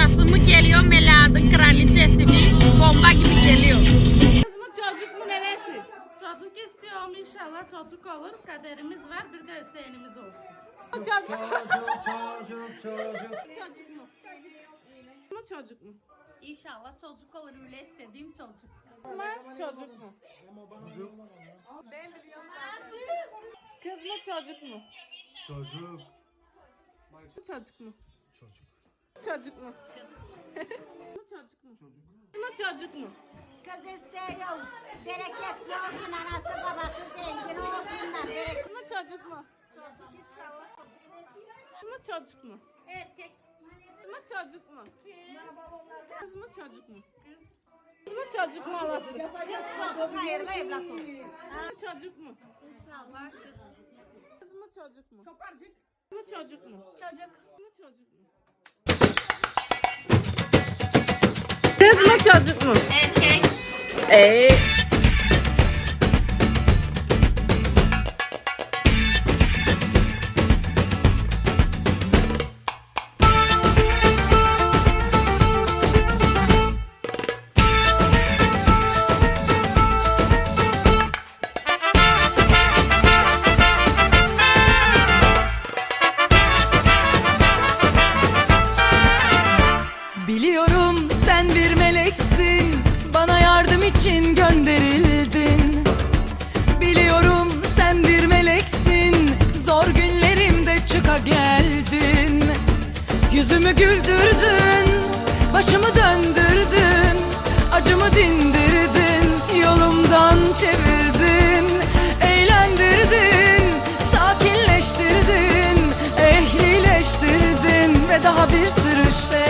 parçası mı geliyor Melahat'ın kraliçesi mi? Bomba gibi geliyor. Kız mı çocuk mu neresi? Çocuk istiyorum inşallah çocuk olur. Kaderimiz var bir de Hüseyin'imiz olsun. Çocuk. Çocuk çocuk. Çocuk mu? Kız mı çocuk mu? İnşallah çocuk olur öyle istediğim çocuk. Kız mı çocuk mu? Kız mı çocuk mu? Çocuk. Çocuk mu? Çocuk. Çocuk mu? Kız mı çocuk mu? Kız mı çocuk mu? Kız istiyorum. Bereketli olsun anası babası zengin olsunlar. Bereket Kız mı çocuk mu? Kız mı çocuk mu? Erkek. Kız mı çocuk mu? Kız mı çocuk mu? Kız mı çocuk mu Allah'ım? kız çocuk hayırlı evlat olsun. Kız mı çocuk mu? İnşallah kız. Kız mı çocuk mu? Çoparcık. Kız mı çocuk mu? Çocuk. Kız mı çocuk mu? Kız mı çocuk mu? Erkek. Ee. Sen bir meleksin. Bana yardım için gönderildin. Biliyorum sen bir meleksin. Zor günlerimde çıka geldin. Yüzümü güldürdün Başımı döndürdün Acımı dindirdin Yolumdan çevirdin Eğlendirdin Sakinleştirdin Ehlileştirdin Ve daha bir sürü şey